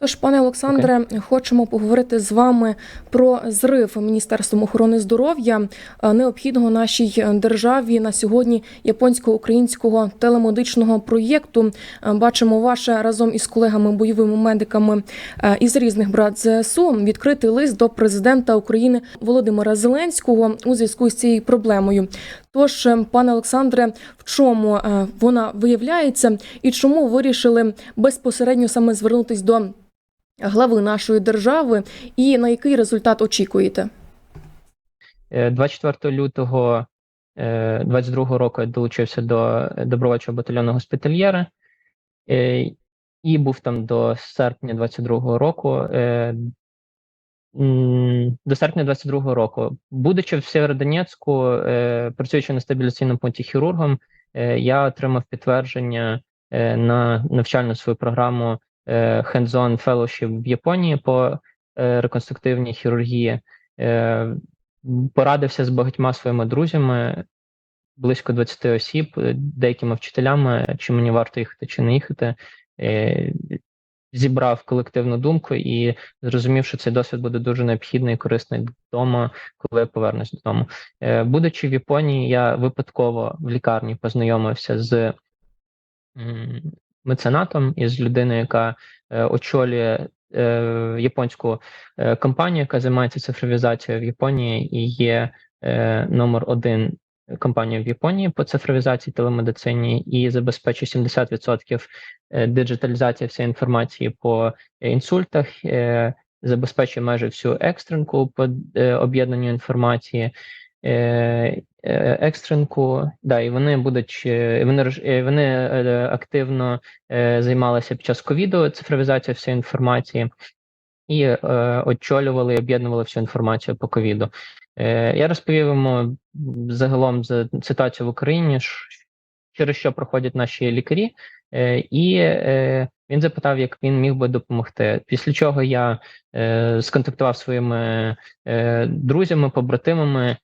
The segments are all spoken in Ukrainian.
Тож, пане Олександре, хочемо поговорити з вами про зрив Міністерством охорони здоров'я е, необхідного нашій державі на сьогодні японсько-українського телемедичного проєкту. Е, Бачимо ваше разом із колегами бойовими медиками е, із різних брат ЗСУ відкритий лист до президента України Володимира Зеленського у зв'язку з цією проблемою. Тож, пане Олександре, в чому вона виявляється, і чому вирішили безпосередньо саме звернутись до глави нашої держави, і на який результат очікуєте? Е, 24 лютого 22 року я долучився до добровольчого батальйону госпітальєра е, і був там до серпня 22 року. е, До серпня 22 року, будучи в Сєвєродонецьку, е, працюючи на стабіляційному пункті хірургом, е, я отримав підтвердження е, на навчальну свою програму е, Hands-on Fellowship в Японії по е, реконструктивній хірургії. Е, Порадився з багатьма своїми друзями, близько 20 осіб, е, деякими вчителями, чи мені варто їхати, чи не їхати. Е, Зібрав колективну думку і зрозумів, що цей досвід буде дуже необхідний і корисний вдома, коли я повернусь додому. Е, Будучи в Японії, я випадково в лікарні познайомився з меценатом із людиною, яка е, очолює е, японську е, компанію, яка займається цифровізацією в Японії, і є номер один компанія в Японії по цифровізації телемедицині і забезпечує 70% е, диджиталізації всієї інформації по інсультах, забезпечує майже всю екстренку по об'єднанню інформації. Е, е, Екстренку, да, і вони будуть е, вони вони активно займалися під час ковіду цифровізацією всієї інформації і очолювали і об'єднували всю інформацію по ковіду. Я розповів йому загалом за ситуацію в Україні, через що проходять наші лікарі, і він запитав, як він міг би допомогти. Після чого я е, сконтактував своїми е, друзями, побратимами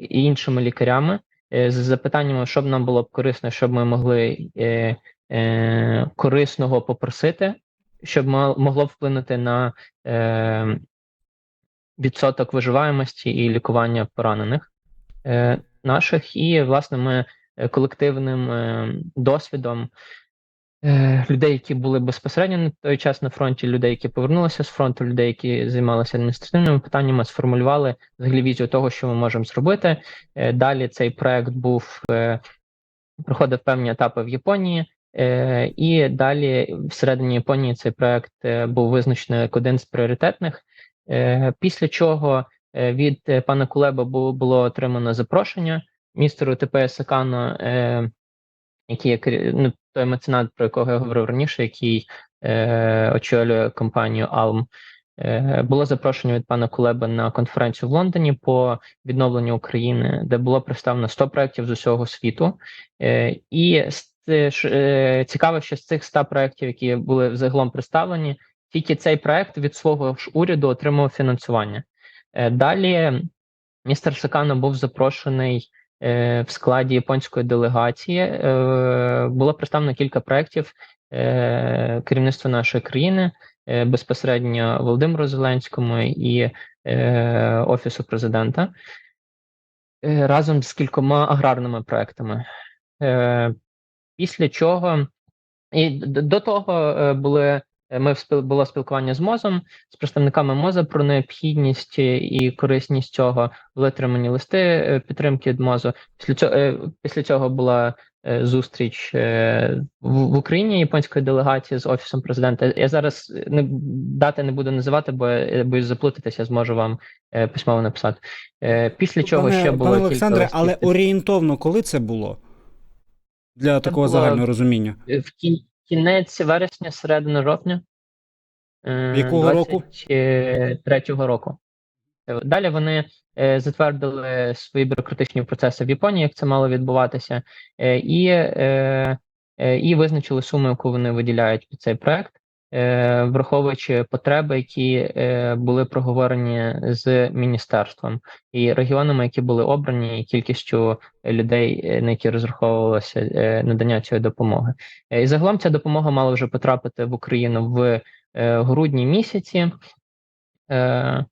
і іншими лікарями е, з запитаннями, що б нам було б корисно, щоб ми могли е, е, корисного попросити, щоб могло б вплинути на е, відсоток виживаємості і лікування поранених е, наших. І, власне, ми е, колективним е, досвідом е, людей, які були безпосередньо на той час на фронті, людей, які повернулися з фронту, людей, які займалися адміністративними питаннями, сформулювали взагалі візію того, що ми можемо зробити. Е, Далі цей проект був е, проходив певні етапи в Японії. Е, і далі всередині Японії цей проект е, був визначений як один з пріоритетних. Е, після чого е, від е, пана Кулеба було, отримано запрошення містеру ТП Сакано, е, який керів- ну, той меценат, про якого я говорив раніше, який е, очолює компанію Alm. Е, було запрошення від пана Кулеба на конференцію в Лондоні по відновленню України, де було представлено 100 проєктів з усього світу. Е, і е, цікаво, що з цих 100 проєктів, які були загалом представлені, тільки цей проект від свого ж уряду отримав фінансування. Е, Далі містер Сакано був запрошений в складі японської делегації. Е, Було представлено кілька проєктів е, керівництва нашої країни, е, безпосередньо Володимиру Зеленському і е, Офісу президента е, разом з кількома аграрними проектами. Е, Після чого і до того е, були е, ми вспіл- було спілкування з МОЗом, з представниками МОЗа про необхідність е, і корисність цього. Були отримані листи е, підтримки від МОЗу. Після цього е, після цього була е, зустріч е, в, Україні японської делегації з офісом президента. Я зараз не дати не буду називати, бо я боюсь заплутатися. Зможу вам е, письмово написати. Е, Після чого пане, ще було пане кілька Олександре, листів але орієнтовно коли це було? Для такого було- загального розуміння. Е, в кін- кінець вересня, середина жовтня. е, Якого року? 23-го року. Далі вони е, затвердили свої бюрократичні процеси в Японії, як це мало відбуватися, е, і, і визначили суму, яку вони виділяють під цей проект, враховуючи потреби, які е, були проговорені з міністерством і регіонами, які були обрані, і кількістю людей, е, на які розраховувалося е, надання цієї допомоги. Е, І загалом ця допомога мала вже потрапити в Україну в е, грудні місяці, е,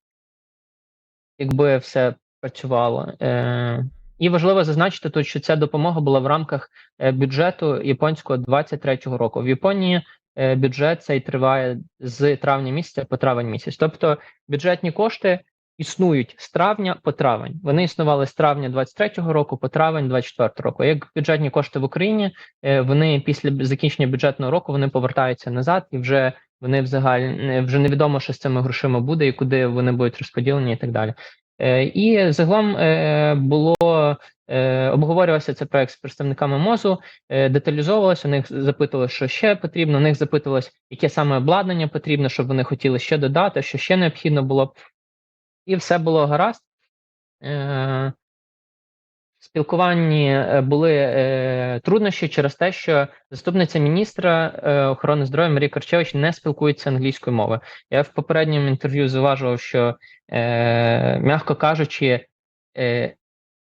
якби все працювало. Е, і важливо зазначити тут, що ця допомога була в рамках е, бюджету японського 23-го року. В Японії е, бюджет цей триває з травня місяця по травень місяць. Тобто бюджетні кошти існують з травня по травень. Вони існували з травня 23-го року по травень 24-го року. Як бюджетні кошти в Україні, е, вони після закінчення бюджетного року вони повертаються назад, і вже вони взагалі вже невідомо, що з цими грошима буде і куди вони будуть розподілені, і так далі. Е, І загалом е, було е, обговорювався цей проект з представниками МОЗу, деталізовувалося, у них запитували, що ще потрібно. У них запитувалось, яке саме обладнання потрібно, щоб вони хотіли ще додати, що ще необхідно було б. І все було гаразд. Спілкуванні е, були е, труднощі через те, що заступниця міністра е, охорони здоров'я Марія Корчевич не спілкується англійською мовою. Я в попередньому інтерв'ю зауважував, що, м'яко кажучи,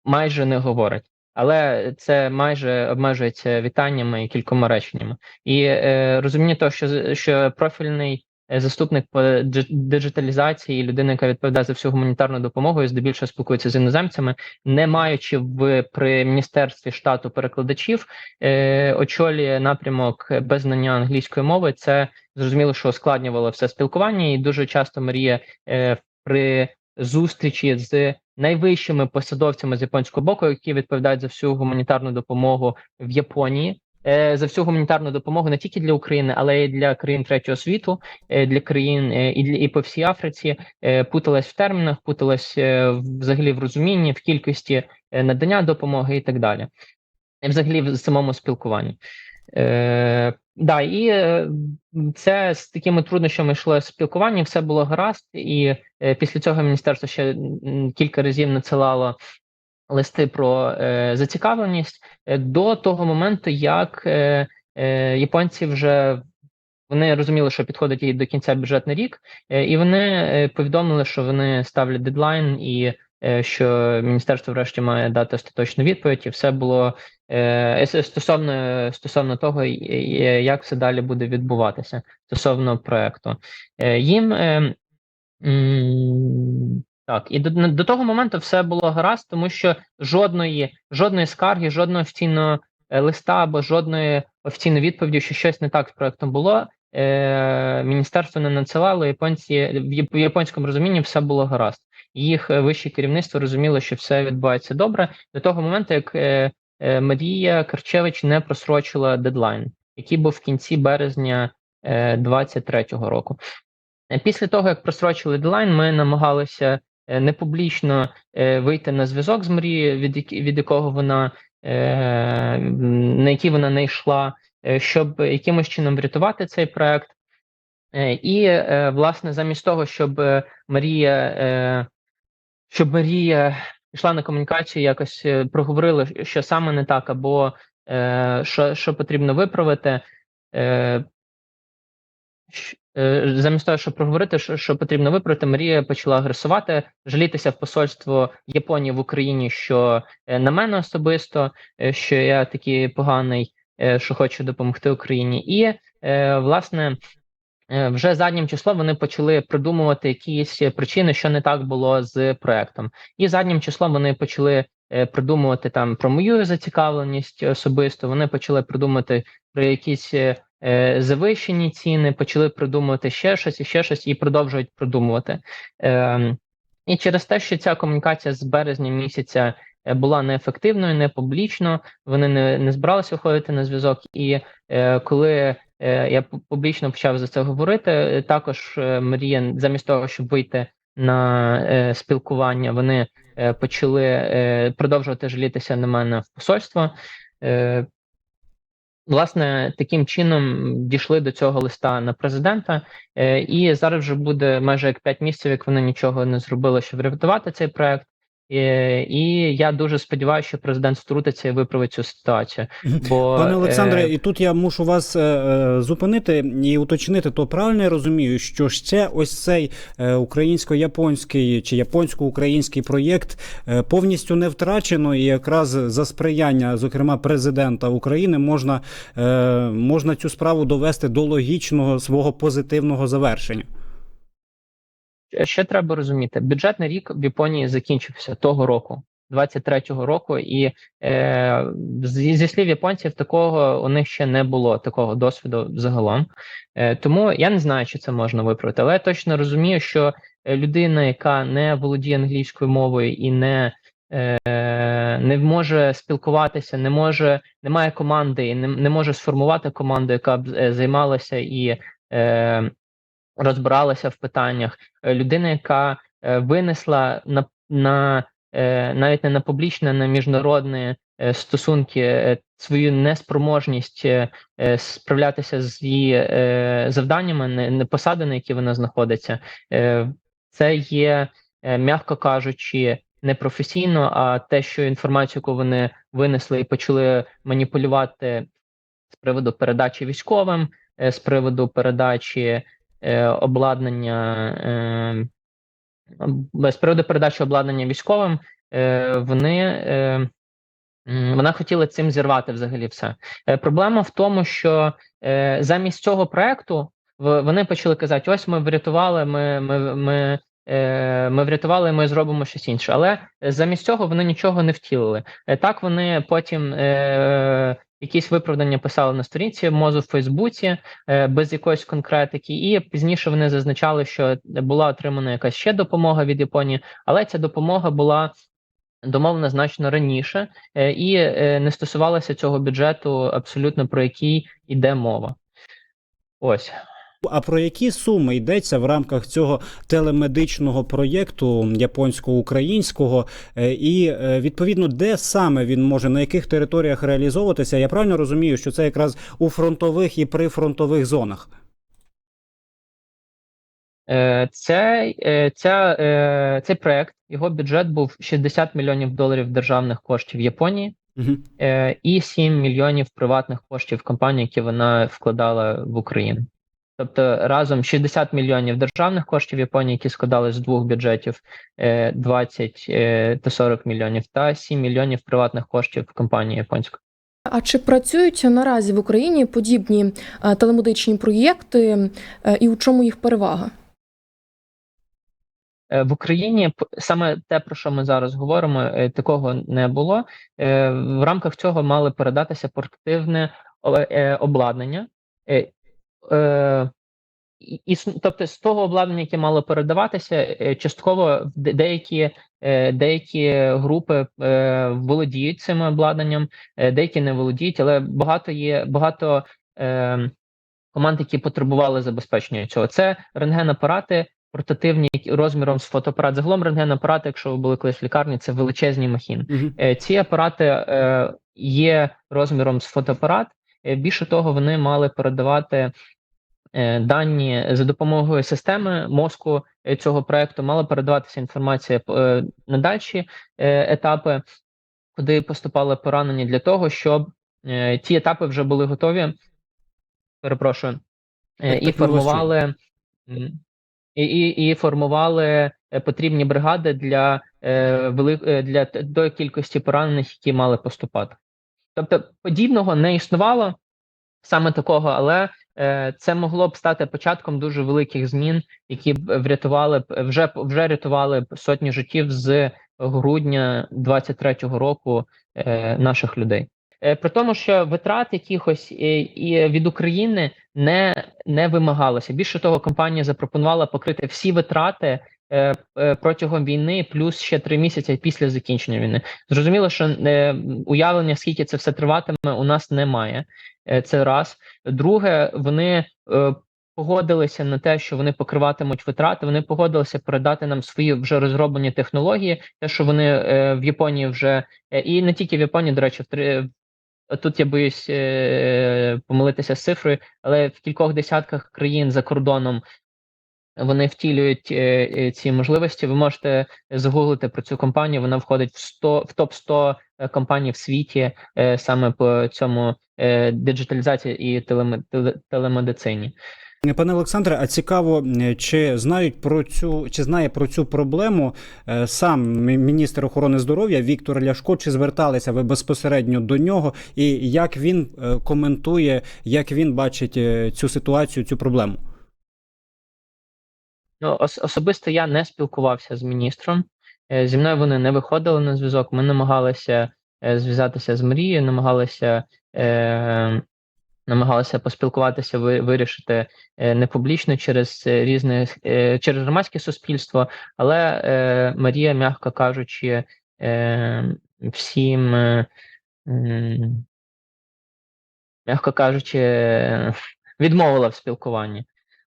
майже не говорить. Але це майже обмежується вітаннями і кількома реченнями. І е, розуміння того, що, що профільний заступник по дж- диджиталізації, людина, яка відповідає за всю гуманітарну допомогу, і здебільшого спілкується з іноземцями, не маючи в при міністерстві штату перекладачів, е, очолює напрямок без знання англійської мови. Це зрозуміло, що ускладнювало все спілкування, і дуже часто Марія е, при зустрічі з найвищими посадовцями з японського боку, які відповідають за всю гуманітарну допомогу в Японії. Е, За всю гуманітарну допомогу не тільки для України, але й для країн третього світу, е, для країн е, і для і по всій Африці путалась в термінах, путалась взагалі в розумінні, в кількості надання допомоги і так далі. Взагалі в самому спілкуванні. Е, да, і це з такими труднощами йшло спілкування, все було гаразд, і після цього міністерство ще кілька разів надсилало листи про е, зацікавленість е, до того моменту, як е, японці вже вони розуміли, що підходить і до кінця бюджетний рік, і вони повідомили, що вони ставлять дедлайн і що міністерство врешті має дати остаточну відповідь, і все було стосовно стосовно того, як все далі буде відбуватися стосовно проекту. Їм так, і до, до того моменту все було гаразд, тому що жодної жодної скарги, жодного офіційного е, листа або жодної офіційної відповіді, що щось не так з проектом було. Е, міністерство не надсилало японці в японському розумінні все було гаразд. Їх е, вище керівництво розуміло, що все відбувається добре до того моменту, як е, е, Марія Карчевич не просрочила дедлайн, який був в кінці березня е, 23-го року. Е, Після того, як просрочили дедлайн, ми намагалися не публічно е, вийти на зв'язок з Марією, від, якого вона е, на який вона не йшла, е, щоб якимось чином врятувати цей проект. Е, І, е, власне, замість того, щоб е, Марія, е, щоб Марія пішла на комунікацію, якось е, проговорила, що саме не так, або е, що, що потрібно виправити. Е, Замість того, щоб проговорити, що, що потрібно виправити, Марія почала агресувати, жалітися в посольство Японії в Україні, що е, на мене особисто, е, що я такий поганий, що хочу допомогти Україні. І власне вже заднім числом вони почали придумувати якісь причини, що не так було з проектом. І заднім числом вони почали придумувати там про мою зацікавленість особисто. Вони почали придумати про якісь е, е, завищені ціни, почали придумувати ще щось і ще щось, і продовжують придумувати. Е, і через те, що ця комунікація з березня місяця е, була неефективною, не публічно, вони не, не збиралися виходити на зв'язок. І е, коли е, я публічно почав за це говорити, е, також е, Марія, замість того, щоб вийти на е, спілкування, вони е, почали е, продовжувати жалітися на мене в посольство. Е, Власне, таким чином дійшли до цього листа на президента, е, і зараз вже буде майже як 5 місяців, як вони нічого не зробили, щоб врятувати цей проект. Е, І я дуже сподіваюся, що президент втрутиться і виправить цю ситуацію. Бо Пане Олександре, е, і тут я мушу вас е, е, зупинити і уточнити, то правильно я розумію, що ще ось цей е, українсько-японський чи японсько-український проєкт е, повністю не втрачено, і якраз за сприяння, зокрема, президента України, можна, е, можна цю справу довести до логічного свого позитивного завершення. Що треба розуміти? Бюджетний рік в Японії закінчився того року, 23-го року, і е, зі, слів японців, такого у них ще не було такого досвіду загалом. Е, тому я не знаю, чи це можна виправити, але я точно розумію, що е, людина, яка не володіє англійською мовою і не е, не може спілкуватися, не може, не має команди і не, не може сформувати команду, яка б е, займалася і е, розбиралася в питаннях. Е, Людина, яка е, винесла на, на е, навіть не на публічне, на міжнародні стосунки свою неспроможність справлятися з її завданнями, не, не посади, на які вона знаходиться. Це є, м'яко кажучи, непрофесійно, а те, що інформацію, яку вони винесли і почали маніпулювати з приводу передачі військовим, з приводу передачі е, обладнання, е, з приводу передачі обладнання військовим, е, вони. Е, вона хотіла цим зірвати взагалі все. Проблема в тому, що замість цього проекту вони почали казати: ось ми врятували, ми, ми, ми, ми врятували, ми зробимо щось інше. Але замість цього вони нічого не втілили. Так вони потім якісь виправдання писали на сторінці мозу в Фейсбуці е, без якоїсь конкретики, і пізніше вони зазначали, що була отримана якась ще допомога від Японії, але ця допомога була. Домовлена значно раніше е, і е, не стосувалася цього бюджету, абсолютно про який йде мова. Ось А про які суми йдеться в рамках цього телемедичного проєкту японсько-українського, Е, і е, відповідно, де саме він може на яких територіях реалізовуватися? Я правильно розумію, що це якраз у фронтових і прифронтових зонах. Е, Цей, е, ця, цей проект, його бюджет був 60 мільйонів доларів державних коштів Японії Угу. і 7 мільйонів приватних коштів компанії, які вона вкладала в Україну. Тобто разом 60 мільйонів державних коштів Японії, які складали з двох бюджетів е, 20 е, та 40 мільйонів, та 7 мільйонів приватних коштів компанії японської. А чи працюють наразі в Україні подібні е, телемедичні проєкти, е, і у чому їх перевага? Е, В Україні саме те, про що ми зараз говоримо, е, такого не було. Е, В рамках цього мали передатися портативне е, обладнання. Е, і- Тобто, з того обладнання, яке мало передаватися, е, частково де- деякі, е, деякі групи е, володіють цим обладнанням, деякі не володіють, але багато є багато е, команд, які потребували забезпечення цього. Це рентген-апарати, портативні розміром з фотоапарат. Загалом рентген-апарати, якщо ви були колись в лікарні, це величезні махіни. Угу. Е, Ці апарати е, є розміром з фотоапарат. Більше того, вони мали передавати дані за допомогою системи мозку е, цього проекту. Мала передаватися інформація е, на дальші е, етапи, куди поступали поранені для того, щоб е, ті етапи вже були готові. Перепрошую, е, Так, і так, формували і, і, і формували е, потрібні бригади для е, вели, е, для т- кількості поранених, які мали поступати. Тобто подібного не існувало саме такого, але е, це могло б стати початком дуже великих змін, які б врятували б вже вже рятували б сотні життів з грудня 23-го року е, наших людей. Е, При тому, що витрат якихось е, і від України не, не вимагалося. Більше того, компанія запропонувала покрити всі витрати е, е, протягом війни, плюс ще три місяці після закінчення війни. Зрозуміло, що е, уявлення, скільки це все триватиме, у нас немає. Е, Це раз. Друге, вони е, погодилися на те, що вони покриватимуть витрати. Вони погодилися передати нам свої вже розроблені технології, те, що вони е, в Японії вже е, і не тільки в Японії, до речі, в три. Тут я боюсь е, помилитися з цифрою, але в кількох десятках країн за кордоном вони втілюють е, е, ці можливості. Ви можете загуглити про цю компанію. Вона входить в 100, в топ 100 компаній в світі е, саме по цьому е, диджиталізації і телеме- телемедицині. Пане Олександре, а цікаво, е, чи знають про цю чи знає про цю проблему е, сам міністр охорони здоров'я Віктор Ляшко? Чи зверталися ви безпосередньо до нього? І як він е, коментує, як він бачить е, цю ситуацію, цю проблему? Ну, ос- особисто я не спілкувався з міністром. Е, Зі мною вони не виходили на зв'язок. Ми намагалися е, зв'язатися з Марією, намагалися, е, намагалися поспілкуватися, ви- вирішити е, не публічно через різне через громадське суспільство, але е, Марія, м'яко кажучи, е, всім, е, м'яко кажучи, відмовила в спілкуванні.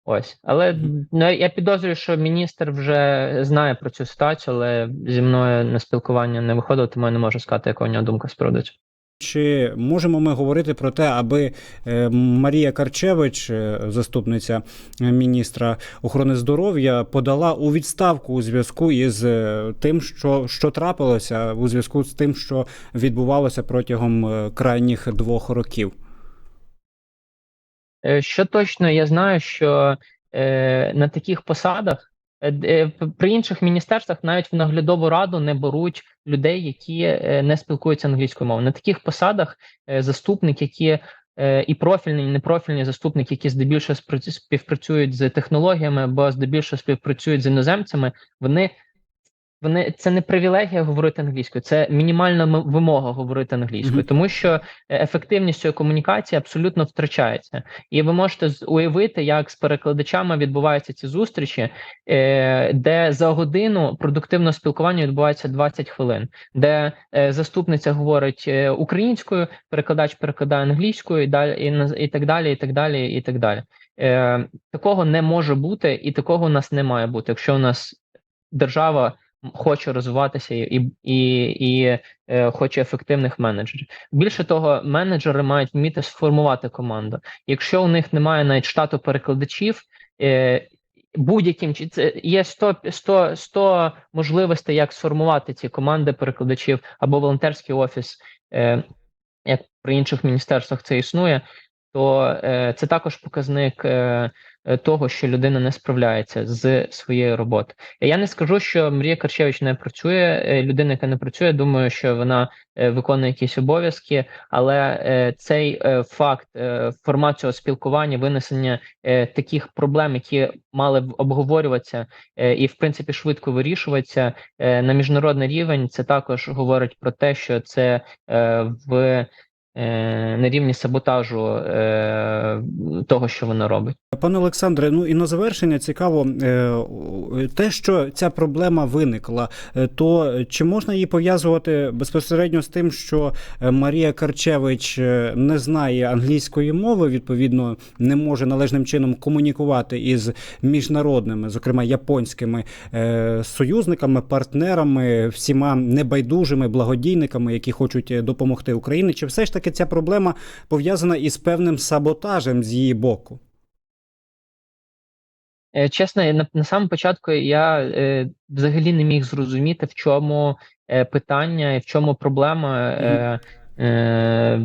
Ось, але ну, я підозрюю, що міністр вже знає про цю ситуацію, але зі мною на спілкування не виходив, тому я не можу сказати, яка у нього думка з приводу цього. Чи можемо ми говорити про те, аби е, Марія Карчевич, е, заступниця е, міністра охорони здоров'я, подала у відставку у зв'язку із тим, що, що трапилося, у зв'язку з тим, що відбувалося протягом крайніх двох років? Е, Що точно я знаю, що е, на таких посадах е, при інших міністерствах навіть в наглядову раду не беруть людей, які не спілкуються англійською мовою. На таких посадах заступник, які і профільні, і непрофільні заступники, які здебільшого співпрацюють з технологіями або здебільшого співпрацюють з іноземцями, вони. Вони це не привілегія говорити англійською, це мінімальна вимога говорити англійською, Мгм. тому що е, ефективність цієї комунікації абсолютно втрачається. І ви можете уявити, як з перекладачами відбуваються ці зустрічі, е, де за годину продуктивного спілкування відбувається 20 хвилин, де е, заступниця говорить українською, перекладач перекладає англійською, і далі і, так далі, і так далі, і так далі. Такого не може бути, і такого у нас не має бути, якщо у нас держава хоче розвиватися і, і, і, е, хоче ефективних менеджерів. Більше того, менеджери мають вміти сформувати команду. Якщо у них немає навіть штату перекладачів, е, будь-яким чи це є 100, 100, 100 можливостей, як сформувати ці команди перекладачів або волонтерський офіс, е, як при інших міністерствах це існує, то е, це також показник е, е, того, що людина не справляється з своєю роботою. Я не скажу, що Мрія Карчевич не працює. Людина, яка не працює, думаю, що вона виконує якісь обов'язки, але цей факт формат цього спілкування, винесення таких проблем, які мали б обговорюватися і в принципі швидко вирішуватися на міжнародний рівень, це також говорить про те, що це в на рівні саботажу е, того, що вона робить. Пане Олександре, ну і на завершення цікаво е, те, що ця проблема виникла, е, то чи можна її пов'язувати безпосередньо з тим, що е, Марія Карчевич е, не знає англійської мови, відповідно, не може належним чином комунікувати із міжнародними, зокрема японськими е, союзниками, партнерами, всіма небайдужими благодійниками, які хочуть е, допомогти Україні? Чи все ж таки ця проблема пов'язана із певним саботажем з її боку? Е, Чесно, на, на самому початку я е, взагалі не міг зрозуміти, в чому е, питання і в чому проблема. Е, е,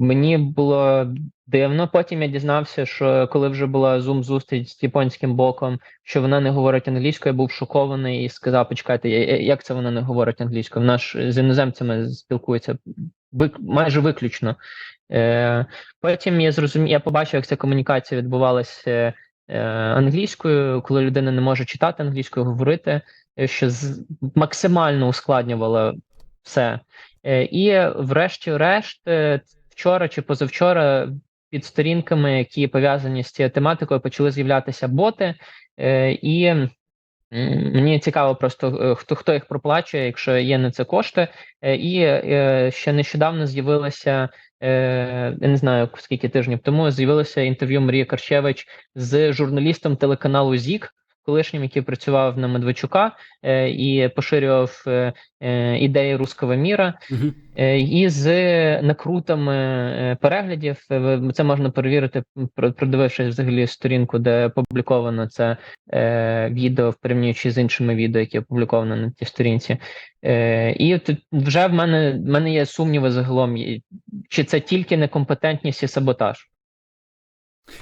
мені було дивно. Потім я дізнався, що коли вже була зум зустріч з японським боком, що вона не говорить англійською, я був шокований і сказав: почекайте, як це вона не говорить англійською? Вона ж з іноземцями спілкується вик, майже виключно. Е, потім я зрозумів, я побачив, як ця комунікація відбувалася е, англійською, коли людина не може читати англійською, говорити, е, що максимально ускладнювало все. Е, і врешті-решт, е, вчора чи позавчора під сторінками, які пов'язані з цією тематикою, почали з'являтися боти. Е, і мені цікаво просто е, хто хто їх проплачує, якщо є на це кошти. Е, і е, ще нещодавно з'явилося. Е, я не знаю скільки тижнів тому з'явилося інтерв'ю Марії Карчевич з журналістом телеканалу ЗІК, колишнім, який працював на Медведчука е, і поширював е, е, ідеї руського міра. Угу. Е, І з накрутами е, переглядів е, це можна перевірити, продивившись взагалі сторінку, де опубліковано це е, відео, порівнюючи з іншими відео, які опубліковано на тій сторінці. Е, І тут вже в мене в мене є сумніви загалом, чи це тільки некомпетентність і саботаж.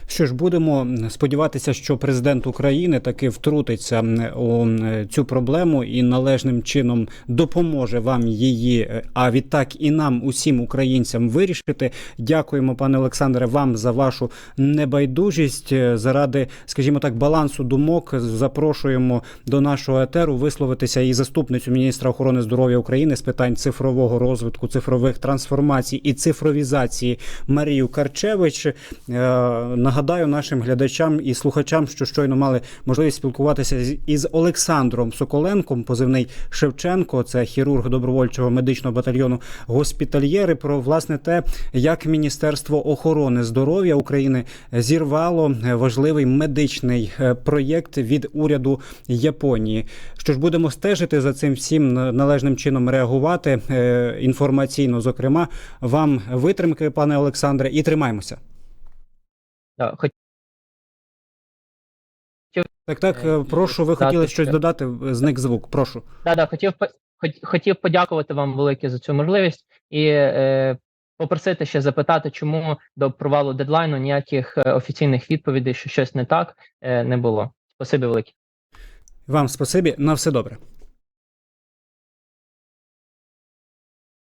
Що ж, будемо сподіватися, що президент України таки втрутиться у цю проблему і належним чином допоможе вам її, е, а відтак і нам, усім українцям, вирішити. Дякуємо, пане Олександре, вам за вашу небайдужість. Е, Заради, скажімо так, балансу думок запрошуємо до нашого етеру висловитися і заступницю міністра охорони здоров'я України з питань цифрового розвитку, цифрових трансформацій і цифровізації Марію Карчевич. Нагадаю нашим глядачам і слухачам, що щойно мали можливість спілкуватися із Олександром Соколенком, позивний Шевченко, це хірург добровольчого медичного батальйону госпітальєри. Про власне те, як Міністерство охорони здоров'я України зірвало важливий медичний е, проєкт від уряду Японії. Що ж будемо стежити за цим всім належним чином реагувати е, інформаційно. Зокрема, вам витримки, пане Олександре, і тримаємося. Да, хоч Так, так, Е, е, прошу, ви хотіли щось додати, зник звук, прошу. Да, да, хотів хотів подякувати вам велике за цю можливість і е, попросити ще запитати, чому до провалу дедлайну ніяких е, офіційних відповідей, що щось не так, е, не було. Спасибі велике. Вам спасибі, на все добре.